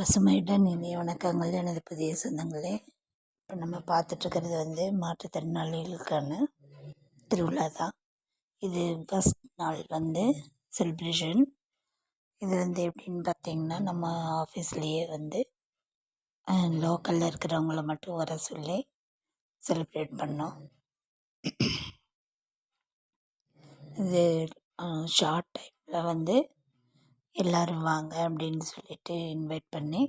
பசுமையுடன் இனிய வணக்கங்கள். எனது புதிய சொந்தங்களே இப்போ நம்ம பார்த்துட்ருக்கிறது வந்து மாற்றுத்திறனாளிகளுக்கான திருவிழா தான். இது ஃபஸ்ட் நாள் வந்து செலிப்ரேஷன் இது வந்து எப்படின்னு பார்த்தீங்கன்னா நம்ம ஆஃபீஸ்லேயே வந்து லோக்கலில் இருக்கிறவங்கள மட்டும் வர சொல்லி செலிப்ரேட் பண்ணோம். இது ஷார்ட் டைமில் வந்து எல்லோரும் வாங்க அப்படின்னு சொல்லிட்டு இன்வைட் பண்ணி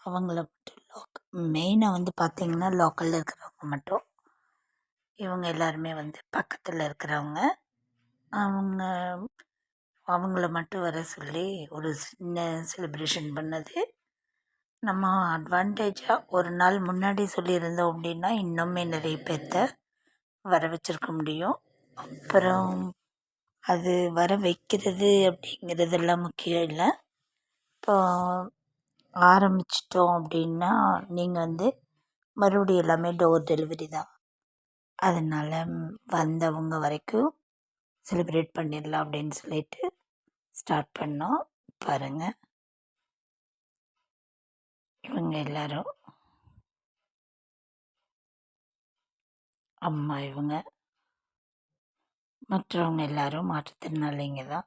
அவங்கள மட்டும் லோக் மெயினாக வந்து பார்த்திங்கன்னா லோக்கலில் இருக்கிறவங்க மட்டும். இவங்க எல்லாருமே வந்து பக்கத்தில் இருக்கிறவங்க. அவங்க அவங்கள மட்டும் வர சொல்லி ஒரு சின்ன செலிப்ரேஷன் பண்ணது. நம்ம அட்வான்டேஜாக ஒரு நாள் முன்னாடி சொல்லியிருந்தோம் அப்படின்னா இன்னுமே நிறைய பேர்த்த வர வச்சுருக்க முடியும். அப்புறம் அது வர வைக்கிறது அப்படிங்கிறதெல்லாம் முக்கியம் இல்லை. இப்போ ஆரம்பிச்சிட்டோம் அப்படின்னா நீங்கள் வந்து மறுபடியும் எல்லாமே டோர் டெலிவரி தான். அதனால் வந்தவங்க வரைக்கும் செலிப்ரேட் பண்ணிடலாம் அப்படின்னு சொல்லிட்டு ஸ்டார்ட் பண்ணோம். பாருங்கள் இவங்க எல்லாரும். அம்மா இவங்க. மற்றவங்க எல்லாரும் மாற்றுத்திறனாளிங்க தான்.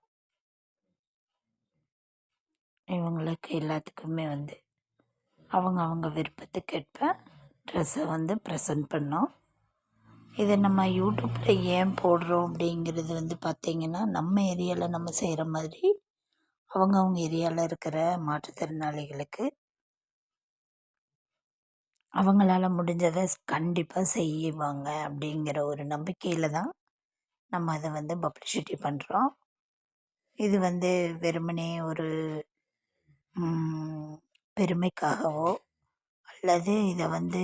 இவங்களுக்கு எல்லாத்துக்குமே வந்து அவங்க அவங்க விருப்பத்துக்கேற்ப ட்ரெஸ்ஸை வந்து ப்ரெசன்ட் பண்ணோம். இதை நம்ம யூடியூப்பில் ஏன் போடுறோம் அப்படிங்கிறது வந்து பார்த்திங்கன்னா நம்ம ஏரியாவில் நம்ம செய்கிற மாதிரி அவங்கவுங்க ஏரியாவில் இருக்கிற மாற்றுத்திறனாளிகளுக்கு அவங்களால முடிஞ்சதை கண்டிப்பாக செய்வாங்க அப்படிங்கிற ஒரு நம்பிக்கையில் தான் நம்ம அதை வந்து பப்ளிசிட்டி பண்ணுறோம் இது வந்து வெறுமனே ஒரு பெருமைக்காகவோ அல்லது இதை வந்து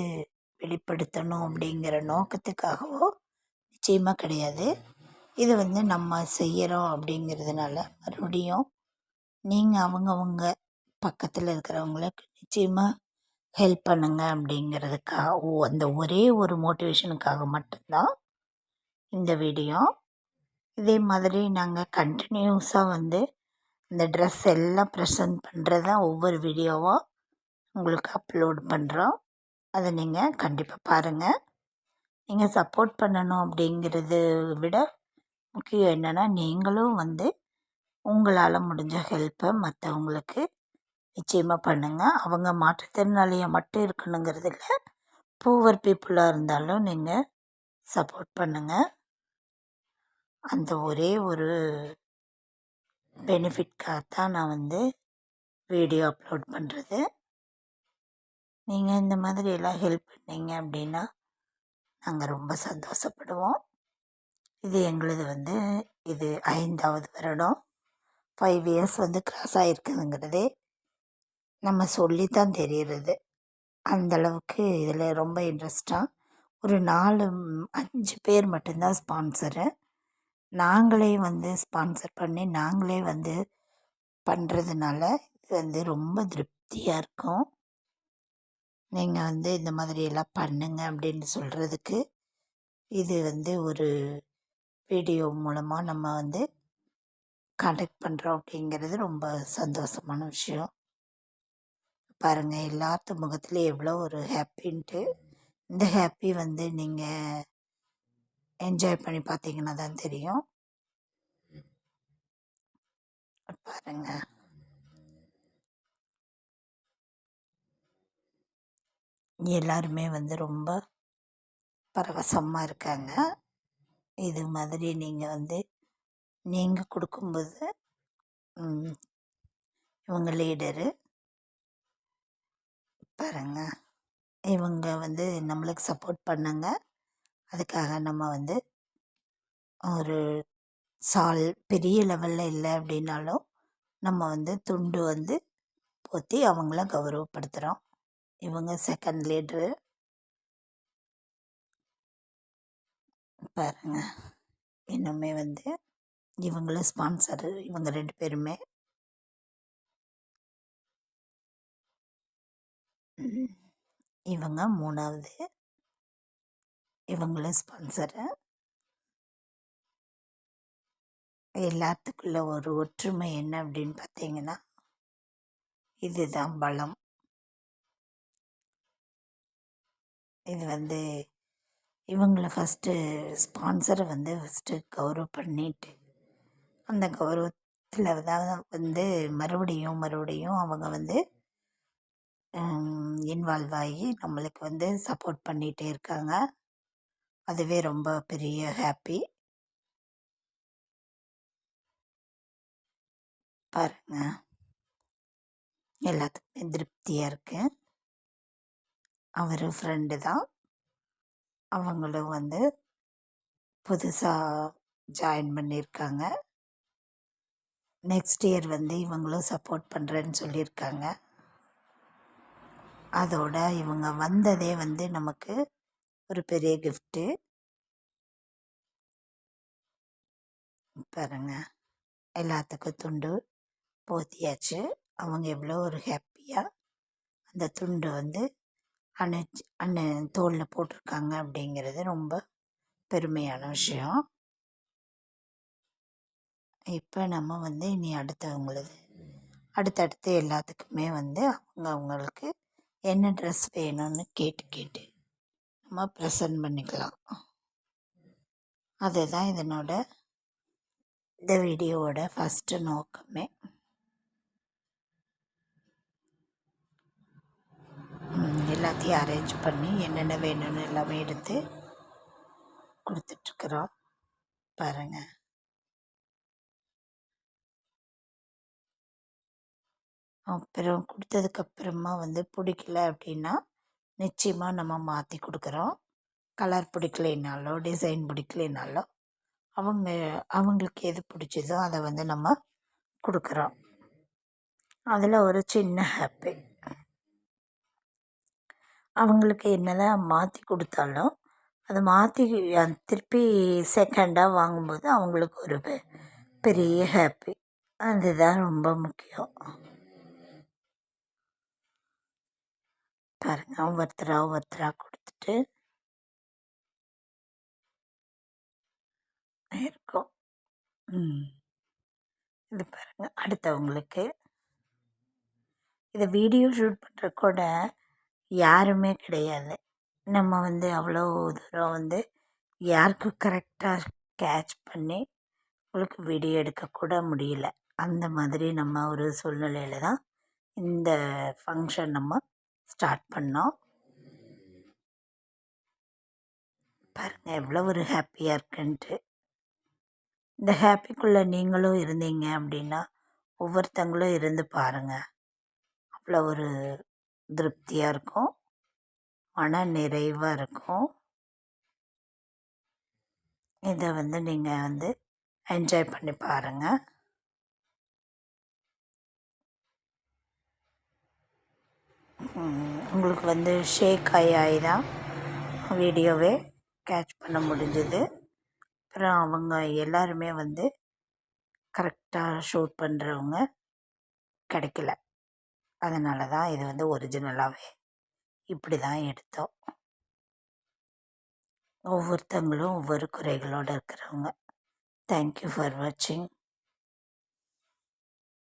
வெளிப்படுத்தணும் அப்படிங்கிற நோக்கத்துக்காகவோ நிச்சயமாக கிடையாது. இது வந்து நம்ம செய்கிறோம் அப்படிங்கிறதுனால மறுபடியும் நீங்கள் அவங்கவுங்க பக்கத்தில் இருக்கிறவங்களுக்கு நிச்சயமாக ஹெல்ப் பண்ணுங்க அப்படிங்கிறதுக்காக ஓ அந்த ஒரே ஒரு மோட்டிவேஷனுக்காக மட்டும்தான் இந்த வீடியோ இதே மாதிரி நாங்கள் கண்டினியூஸாக வந்து இந்த ட்ரெஸ் எல்லாம் ப்ரெசன்ட் பண்ணுறது தான் ஒவ்வொரு வீடியோவாக உங்களுக்கு அப்லோட் பண்ணுறோம் அதை நீங்கள் கண்டிப்பாக பாருங்கள் நீங்கள் சப்போர்ட் பண்ணணும் அப்படிங்கிறது விட முக்கியம் என்னென்னா நீங்களும் வந்து உங்களால் முடிஞ்ச ஹெல்ப்பை மற்றவங்களுக்கு நிச்சயமாக பண்ணுங்கள் அவங்க மாற்றுத்திறனாளியாக மட்டும் இருக்கணுங்கிறது இல்லை பூவர் பீப்புளாக இருந்தாலும் நீங்கள் சப்போர்ட் பண்ணுங்கள் அந்த ஒரே ஒரு பெனிஃபிட்காக தான் நான் வந்து வீடியோ அப்லோட் பண்ணுறது நீங்கள் இந்த மாதிரி எல்லாம் ஹெல்ப் பண்ணீங்க அப்படின்னா நாங்கள் ரொம்ப சந்தோஷப்படுவோம். இது எங்களது வந்து இது ஐந்தாவது வருடம். ஃபைவ் இயர்ஸ் வந்து க்ராஸ் ஆகிருக்குதுங்கிறதே நம்ம சொல்லி தான் தெரிகிறது அந்தளவுக்கு இதில் ரொம்ப இன்ட்ரெஸ்ட்டாக ஒரு நாலு அஞ்சு பேர் மட்டும்தான் ஸ்பான்சரு நாங்களே வந்து ஸ்பான்சர் பண்ணி நாங்களே வந்து பண்ணுறதுனால இது வந்து ரொம்ப திருப்தியாக இருக்கும். நீங்கள் வந்து இந்த மாதிரியெல்லாம் பண்ணுங்க அப்படின்னு சொல்கிறதுக்கு இது வந்து ஒரு வீடியோ மூலமாக நம்ம வந்து கண்டக்ட் பண்ணுறோம் அப்படிங்கிறது ரொம்ப சந்தோஷமான விஷயம். பாருங்கள் எல்லாத்து முகத்துலேயும் எவ்வளோ ஒரு ஹாப்பின்ட்டு இந்த ஹாப்பி வந்து நீங்கள் என்ஜாய் பண்ணி பார்த்தீங்கன்னா தான் தெரியும். பாருங்க. எல்லாருமே வந்து ரொம்ப பரவசமாக இருக்காங்க. இது மாதிரி நீங்கள் வந்து நீங்கள் கொடுக்கும்போது இவங்க லீடரு. பாருங்க. இவங்க வந்து நம்மளுக்கு சப்போர்ட் பண்ணுங்கள் அதுக்காக நம்ம வந்து ஒரு சால் பெரிய லெவலில் இல்லை அப்படின்னாலும் நம்ம வந்து துண்டு வந்து போற்றி அவங்கள கௌரவப்படுத்துகிறோம் இவங்க செகண்ட் லீட்ரு பாருங்க. இன்னுமே வந்து இவங்களும் ஸ்பான்சரு இவங்க ரெண்டு பேருமே. இவங்க மூணாவது இவங்கள ஸ்பான்சரை எல்லாத்துக்குள்ள ஒரு ஒற்றுமை என்ன அப்படின்னு பார்த்தீங்கன்னா இதுதான் பலம். இது வந்து இவங்கள ஃபஸ்ட்டு ஸ்பான்சரை வந்து ஃபஸ்ட்டு கௌரவ் பண்ணிட்டு அந்த கௌரவத்தில் தான் வந்து மறுபடியும் மறுபடியும் அவங்க வந்து இன்வால்வ் ஆகி நம்மளுக்கு வந்து சப்போர்ட் பண்ணிகிட்டே இருக்காங்க. அதுவே ரொம்ப பெரிய ஹாப்பி. பாருங்க. எல்லாத்துக்குமே திருப்தியாக இருக்கு. அவர் ஃப்ரெண்டு தான். அவங்களும் வந்து புதுசாக ஜாயின் பண்ணியிருக்காங்க நெக்ஸ்ட் இயர் வந்து இவங்களும் சப்போர்ட் பண்ணுறேன்னு சொல்லியிருக்காங்க அதோட இவங்க வந்ததே வந்து நமக்கு ஒரு பெரிய கிஃப்ட்டு பாருங்க. எல்லாத்துக்கும் துண்டு போத்தியாச்சு. அவங்க எவ்வளோ ஒரு ஹாப்பியாக அந்த துண்டு வந்து அணைச்சி அண்ணன் தோளில் போட்டிருக்காங்க அப்படிங்கிறது ரொம்ப பெருமையான விஷயம். இப்போ நம்ம வந்து இனி அடுத்தவங்களது அடுத்தடுத்து எல்லாத்துக்குமே வந்து அவங்க அவங்களுக்கு என்ன ட்ரெஸ் வேணும்னு கேட்டு கேட்டு நம்ம ப்ரெசன்ட் பண்ணிக்கலாம். அதுதான் இதனோட இந்த வீடியோவோட ஃபஸ்ட்டு நோக்கமே. எல்லாத்தையும் அரேஞ்ச் பண்ணி என்னென்ன வேணும்னு எல்லாமே எடுத்து கொடுத்துட்ருக்குறோம். பாருங்கள் அப்புறம் கொடுத்ததுக்கப்புறமா வந்து பிடிக்கல அப்படின்னா நிச்சயமாக நம்ம மாற்றி கொடுக்குறோம். கலர் பிடிக்கலைனாலோ டிசைன் பிடிக்கலைனாலோ அவங்க அவங்களுக்கு எது பிடிச்சதோ அதை வந்து நம்ம கொடுக்குறோம். அதில் ஒரு சின்ன ஹாப்பி அவங்களுக்கு என்னதான் மாற்றி கொடுத்தாலும் அதை மாற்றி திருப்பி செகண்டாக வாங்கும்போது அவங்களுக்கு ஒரு பெ- பெரிய ஹாப்பி அதுதான் ரொம்ப முக்கியம். பாருங்க. ஒவ்வொருத்தராக ஒவ்வொருத்தராக கொடுத்துட்டு இருக்கோம். இது பாருங்க. அடுத்தவங்களுக்கு இதை வீடியோ ஷூட் பண்ணுற கூட யாருமே கிடையாது. நம்ம வந்து அவ்வளோ தூரம் வந்து யாருக்கும் கரெக்டாக கேட்ச் பண்ணி உங்களுக்கு வீடியோ எடுக்கக்கூட முடியல. அந்த மாதிரி நம்ம ஒரு சூழ்நிலையில தான் இந்த ஃபங்க்ஷன் நம்ம ஸ்டார்ட் பண்ணோம். பாருங்கள் எவ்வளோ ஒரு ஹாப்பியாக இருக்குன்ட்டு. இந்த ஹாப்பிக்குள்ளே நீங்களும் இருந்தீங்க அப்படின்னா ஒவ்வொருத்தங்களும் இருந்து பாருங்கள் அவ்வளோ ஒரு திருப்தியாக இருக்கும். மன நிறைவாக இருக்கும். இதை வந்து நீங்கள் வந்து என்ஜாய் பண்ணி பாருங்கள் உங்களுக்கு வந்து ஷேக் ஆகி ஆகி தான் வீடியோவே கேட்ச் பண்ண முடிஞ்சுது. அப்புறம் அவங்க எல்லாருமே வந்து கரெக்டாக ஷூட் பண்ணுறவங்க கிடைக்கல. அதனால தான் இது வந்து ஒரிஜினலாகவே இப்படி தான் எடுத்தோம். ஒவ்வொருத்தங்களும் ஒவ்வொரு குறைகளோடு இருக்கிறவங்க. தேங்க்யூ ஃபார் வாட்சிங்